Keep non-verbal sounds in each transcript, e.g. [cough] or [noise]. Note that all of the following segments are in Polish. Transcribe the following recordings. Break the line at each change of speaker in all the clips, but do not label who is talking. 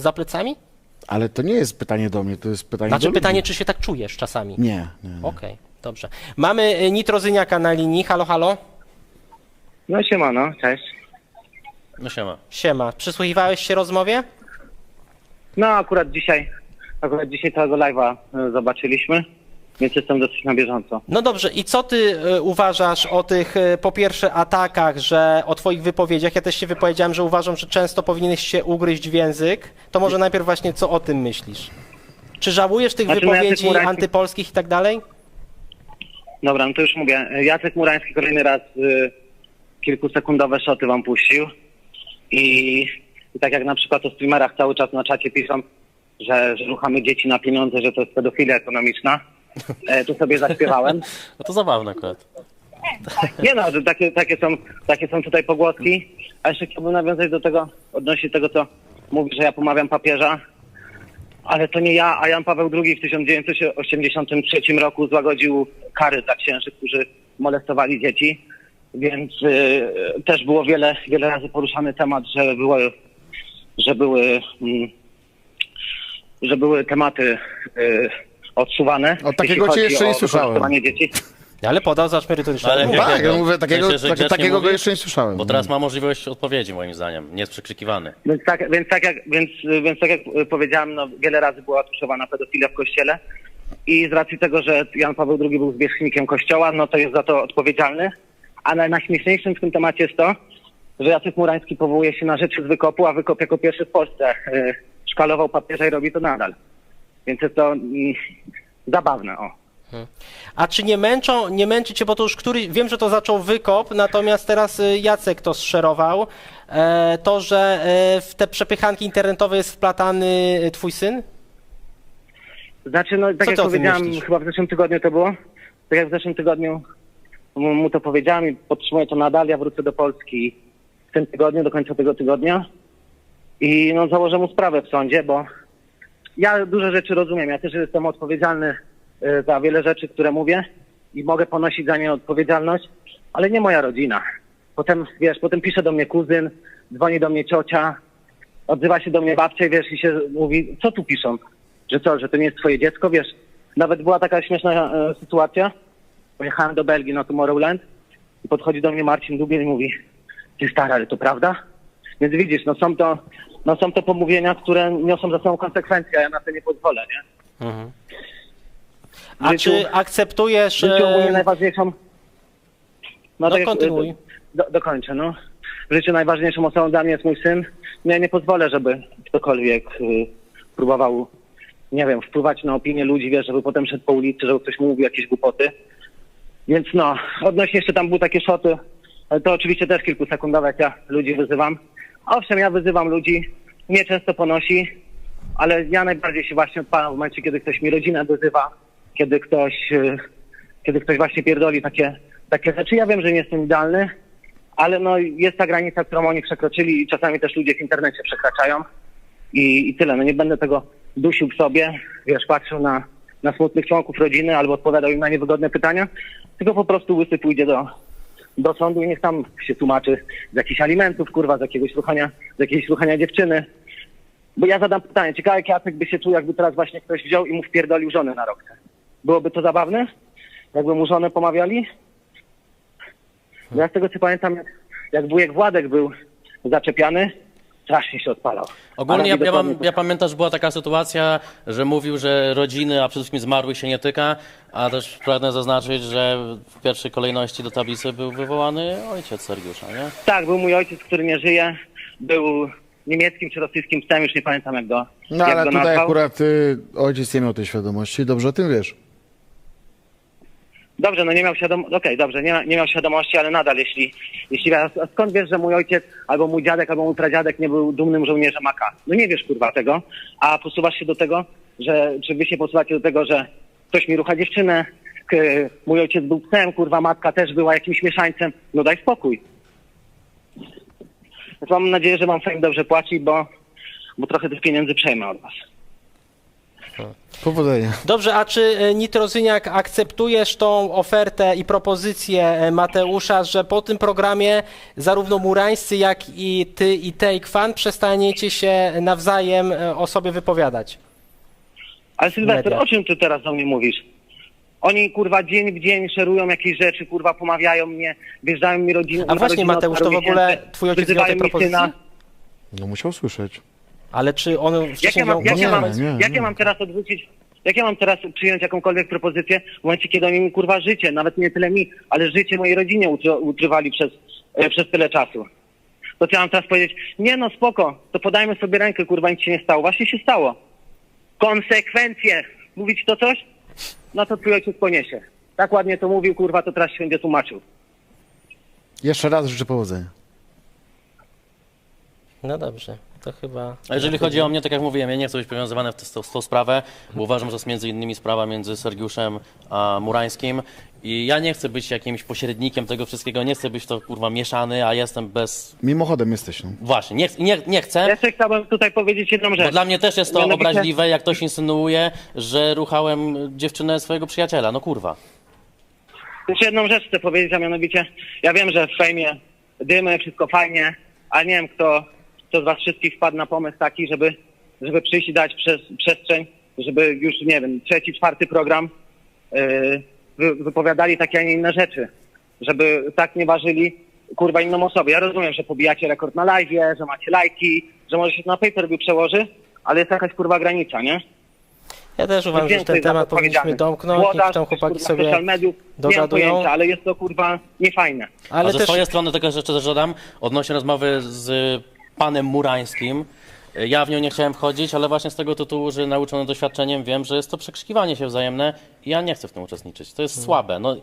za plecami?
Ale to nie jest pytanie do mnie, to jest pytanie
Znaczy
do
pytanie,
ludzi.
czy się tak czujesz czasami?
Nie, nie. nie.
Okej, dobrze. Mamy y, Nitrozyniaka na linii. Halo, halo?
No siemano, cześć.
No siema.
Siema. Przysłuchiwałeś się rozmowie?
No akurat dzisiaj, akurat dzisiaj całego live'a e, zobaczyliśmy, więc jestem dosyć na bieżąco.
No dobrze, i co ty y, uważasz o tych, y, po pierwsze, atakach, że o twoich wypowiedziach? Ja też się wypowiedziałem, że uważam, że często powinieneś się ugryźć w język. To może najpierw właśnie co o tym myślisz? Czy żałujesz tych
Znaczy, no,
wypowiedzi
Murański-
antypolskich i tak dalej?
Dobra, no to już mówię. Jacek Murański kolejny raz y, kilkusekundowe szoty wam puścił i, i tak jak na przykład o streamerach cały czas na czacie piszą, że, że ruchamy dzieci na pieniądze, że to jest pedofilia ekonomiczna, e, to sobie zaśpiewałem. [laughs]
No to zabawne akurat.
Nie no, że takie, takie, są, takie są tutaj pogłoski. A jeszcze chciałbym nawiązać do tego, odnośnie tego, co mówi, że ja pomawiam papieża. Ale to nie ja, a Jan Paweł II w 1983 roku złagodził kary dla księży, którzy molestowali dzieci. Więc y, też było wiele, wiele razy poruszany temat, że były, że były, mm, że były tematy y, odsuwane.
O, takiego cię jeszcze nie słyszałem.
dzieci.
Ale podał zacz merytoryczny.
Ale
argument.
jak-
Tak, ja mówię, takiego,
W sensie,
tak, takiego go jeszcze nie słyszałem.
Bo teraz ma możliwość odpowiedzi moim zdaniem. Nie jest przekrzykowany.
Więc tak, więc tak jak, więc, więc tak jak powiedziałem, no, wiele razy była tuszowana pedofilia w kościele i z racji tego, że Jan Paweł II był zwierzchnikiem kościoła, no to jest za to odpowiedzialny. Ale najśmieszniejszym w tym temacie jest to, że Jacek Murański powołuje się na rzeczy z wykopu, a wykop jako pierwszy w Polsce y, szkalował papieża i robi to nadal. Więc jest to mm, zabawne, o.
A czy nie męczą, nie męczy cię, bo to już który, wiem, że to zaczął wykop, natomiast teraz y, Jacek to zszerował, e, to, że e, w te przepychanki internetowe jest wplatany y, twój syn?
Znaczy, no tak
Co
jak
myślisz?
chyba w zeszłym tygodniu to było. Tak jak w zeszłym tygodniu mu, mu to powiedziałem i podtrzymuję to nadal. Ja wrócę do Polski w tym tygodniu, do końca tego tygodnia. I no założę mu sprawę w sądzie, bo ja dużo rzeczy rozumiem. Ja też jestem odpowiedzialny e, za wiele rzeczy, które mówię i mogę ponosić za nie odpowiedzialność, ale nie moja rodzina. Potem, wiesz, potem pisze do mnie kuzyn, dzwoni do mnie ciocia, odzywa się do mnie babcia wiesz, i się mówi, co tu piszą? Że co, że to nie jest twoje dziecko, wiesz? Nawet była taka śmieszna e, sytuacja. Pojechałem do Belgii na Tomorrowland i podchodzi do mnie Marcin Dubiel i mówi, ty stary, ale to prawda? Więc widzisz, no są to, no są to pomówienia, które niosą za sobą konsekwencje, a ja na to nie pozwolę, nie?
A
życiu-
czy akceptujesz...
W życiu najważniejszą...
No,
tak jak-
kontynuuj.
Do, dokończę, no. W życiu najważniejszą osobą dla mnie jest mój syn. No ja nie pozwolę, żeby ktokolwiek y, próbował, nie wiem, wpływać na opinię ludzi, wiesz, żeby potem szedł po ulicy, żeby ktoś mówił jakieś głupoty. Więc no, odnośnie jeszcze tam były takie szoty, ale to oczywiście też kilkusekundowe, jak ja ludzi wyzywam. Owszem, ja wyzywam ludzi, mnie często ponosi, ale ja najbardziej się właśnie odpalam w momencie, kiedy ktoś mi rodzinę wyzywa, kiedy ktoś, y, kiedy ktoś właśnie pierdoli takie, takie rzeczy. Ja wiem, że nie jestem idealny, ale no jest ta granica, którą oni przekroczyli i czasami też ludzie w internecie przekraczają i, i tyle. No nie będę tego dusił w sobie, wiesz, patrzył na, na smutnych członków rodziny albo odpowiadał im na niewygodne pytania, tylko po prostu łysy pójdzie do, do sądu i niech tam się tłumaczy z jakichś alimentów, kurwa, z jakiegoś ruchania, z jakiejś ruchania dziewczyny. Bo ja zadam pytanie, ciekawe jak Jacek by się czuł, jakby teraz właśnie ktoś wziął i mu wpierdolił żonę na rok. Byłoby to zabawne? Jakby mu żonę pomawiali? Bo ja z tego co pamiętam, jak, jak wujek Władek był zaczepiany, strasznie się odpalał.
Ogólnie ja, ja, mam, ja pamiętam, że była taka sytuacja, że mówił, że rodziny, a przede wszystkim zmarłych się nie tyka, a też pragnę zaznaczyć, że w pierwszej kolejności do tablicy był wywołany ojciec Sergiusza, nie?
Tak, był mój ojciec, który nie żyje. Był niemieckim czy rosyjskim psem, już nie pamiętam jak go
No
jak
ale
go
tutaj
nazwał.
akurat y, ojciec nie miał tej świadomości, dobrze o tym wiesz.
Dobrze, no nie miał świadomości, okej, dobrze, nie, nie miał świadomości, ale nadal, jeśli, jeśli a skąd wiesz, że mój ojciec, albo mój dziadek, albo mój pradziadek nie był dumnym żołnierzem AK? No nie wiesz, kurwa, tego, a posuwasz się do tego, że, czy wy się posuwacie do tego, że ktoś mi rucha dziewczynę, k, mój ojciec był psem, kurwa, matka też była jakimś mieszańcem, no daj spokój. Więc mam nadzieję, że wam fame dobrze płaci, bo, bo trochę tych pieniędzy przejmę od was.
Powodzenia.
Dobrze, a czy e, Nitrozyniak akceptujesz tą ofertę i propozycję e, Mateusza, że po tym programie zarówno Murańscy, jak i ty i Take Fan przestaniecie się nawzajem e, o sobie wypowiadać?
Ale Sylwester, o czym ty teraz do mnie mówisz? Oni kurwa dzień w dzień szerują jakieś rzeczy, kurwa pomawiają mnie, wjeżdżają mi rodziny.
A właśnie, Mateusz, to w ogóle twój ojciec miał tej propozycji?
syna.
No musiał słyszeć.
Ale czy on
Jak ja mam, jak ja mam,
nie,
jak
nie.
ja mam teraz odwrócić, jak ja mam teraz przyjąć jakąkolwiek propozycję w momencie, kiedy oni mi kurwa życie, nawet nie tyle mi, ale życie mojej rodzinie utry- utrywali przez, e, przez tyle czasu. To co ja mam teraz powiedzieć? Nie no spoko, to podajmy sobie rękę, kurwa nic się nie stało. Właśnie się stało. Konsekwencje. Mówić to coś? No to twój ojciec poniesie. Tak ładnie to mówił, kurwa, to teraz się będzie tłumaczył.
Jeszcze raz życzę powodzenia.
No dobrze, to chyba...
A jeżeli chodzi o mnie, tak jak mówiłem, ja nie chcę być powiązany w t- z, tą- sprawę, bo uważam, że to jest między innymi sprawa między Sergiuszem a Murańskim i ja nie chcę być jakimś pośrednikiem tego wszystkiego, nie chcę być w to kurwa mieszany, a jestem bez...
Mimochodem jesteś, no.
Właśnie, nie, ch- nie, nie chcę,
Jeszcze chciałbym tutaj powiedzieć jedną
bo
rzecz.
dla mnie też jest to
Mianowicie-
obraźliwe, jak ktoś insynuuje, że ruchałem dziewczynę swojego przyjaciela, no kurwa.
Jeszcze jedną rzecz chcę powiedzieć, a mianowicie ja wiem, że w fejmie dymy, wszystko fajnie, ale nie wiem, kto, kto z was wszystkich wpadł na pomysł taki, żeby, żeby przyjść i dać przez, przestrzeń, żeby już, nie wiem, trzeci, czwarty program yy, wy, wypowiadali takie, a nie inne rzeczy. Żeby tak nie ważyli, kurwa, inną osobę. Ja rozumiem, że pobijacie rekord na live, że macie lajki, że może się to na pay-per-view przełoży, ale jest jakaś kurwa granica, nie?
Ja też uważam, że ten temat powinniśmy domknąć,
Włodarz,
niech tam chłopaki
kurwa,
sobie
social mediów, Nie
dogadują.
pojęcia, ale jest to kurwa niefajne.
Ale
A ze
też...
swojej strony tylko jeszcze też dodam, odnośnie rozmowy z panem Murańskim, ja w nią nie chciałem wchodzić, ale właśnie z tego tytułu, że nauczony doświadczeniem wiem, że jest to przekrzykiwanie się wzajemne i ja nie chcę w tym uczestniczyć. To jest
Hmm.
słabe. No,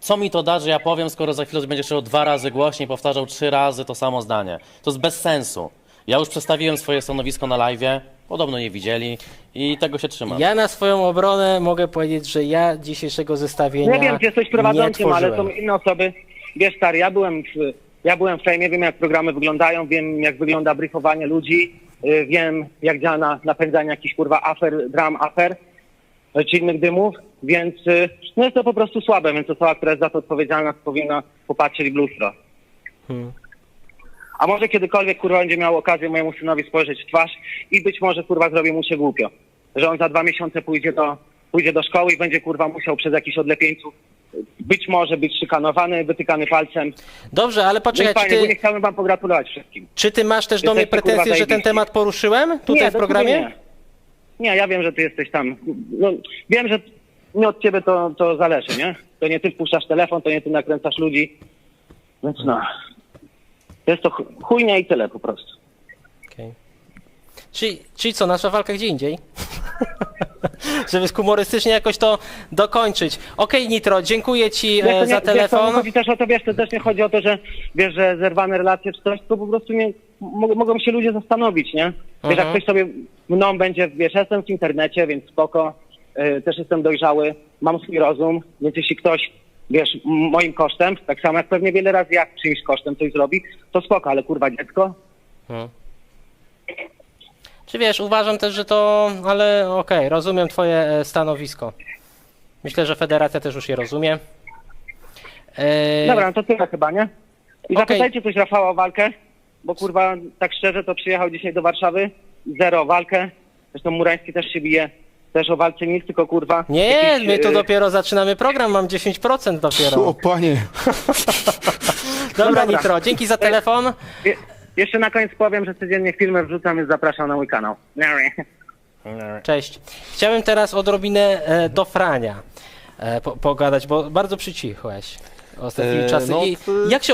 co mi to da, że ja powiem, skoro za chwilę będziesz szedł dwa razy głośniej, powtarzał trzy razy to samo zdanie. To jest bez sensu. Ja już przedstawiłem swoje stanowisko na live, podobno nie widzieli i tego się trzymam.
Ja na swoją obronę mogę powiedzieć, że ja dzisiejszego zestawienia
Nie wiem, czy jesteś prowadzącym, ale są inne osoby. Wiesz, stary, ja byłem w, ja byłem w fejmie, wiem jak programy wyglądają, wiem jak wygląda briefowanie ludzi, y, wiem jak działa na, napędzanie jakichś kurwa afer, dram afer, y, czy innych dymów, więc y, no jest to po prostu słabe, więc osoba, która jest za to odpowiedzialna, powinna popatrzeć w lustro.
Hmm.
A może kiedykolwiek kurwa będzie miał okazję mojemu synowi spojrzeć w twarz i być może kurwa zrobi mu się głupio. Że on za dwa miesiące pójdzie do, pójdzie do szkoły i będzie kurwa musiał przez jakichś odlepieńców być może być szykanowany, wytykany palcem.
Dobrze, ale
No
poczekaj, czy
fajnie, bo nie
ty,
chciałbym wam pogratulować wszystkim.
czy ty masz też do mnie pretensje, że ten temat poruszyłem tutaj
nie,
w programie?
Nie. nie, ja wiem, że ty jesteś tam. No, wiem, że nie od ciebie to, to zależy, nie? To nie ty wpuszczasz telefon, to nie ty nakręcasz ludzi. Więc no. Jest to chu- chujnia i tyle po prostu.
Okej. Czyli, czyli co, nasza walka gdzie indziej? [laughs] Żeby humorystycznie jakoś to dokończyć. Okej, Nitro, dziękuję ci e,
nie,
za telefon.
nie chodzi też o to, wiesz, to też nie chodzi o to, że wiesz, że zerwane relacje czy coś, to po prostu nie, mo- mogą się ludzie zastanowić, nie? Wiesz,
Mhm.
jak ktoś sobie mną będzie, wiesz, jestem w internecie, więc spoko, y, też jestem dojrzały, mam swój rozum, więc jeśli ktoś, wiesz, moim kosztem, tak samo jak pewnie wiele razy jak czyimś kosztem coś zrobi, to spoko, ale kurwa dziecko,
Czy wiesz, uważam też, że to, ale okej, rozumiem twoje e, stanowisko. Myślę, że federacja też już je rozumie. E,
Dobra, no to tyle chyba, nie? I
Okej.
zapytajcie coś Rafała o walkę, bo kurwa, tak szczerze, to przyjechał dzisiaj do Warszawy, zero o walkę, zresztą Murański też się bije, też o walce nic, tylko kurwa...
Nie,
jakiś,
my tu
y,
dopiero zaczynamy program, mam 10% dopiero.
O panie.
Dobra,
dobra.
Nitro, dzięki za telefon.
Je, jeszcze na koniec powiem, że codziennie filmy wrzucam, więc zapraszam na mój kanał.
Cześć. Chciałem teraz odrobinę e, do Frania e, po, pogadać, bo bardzo przycichłeś ostatnimi
E,
czasy.
no,
I jak się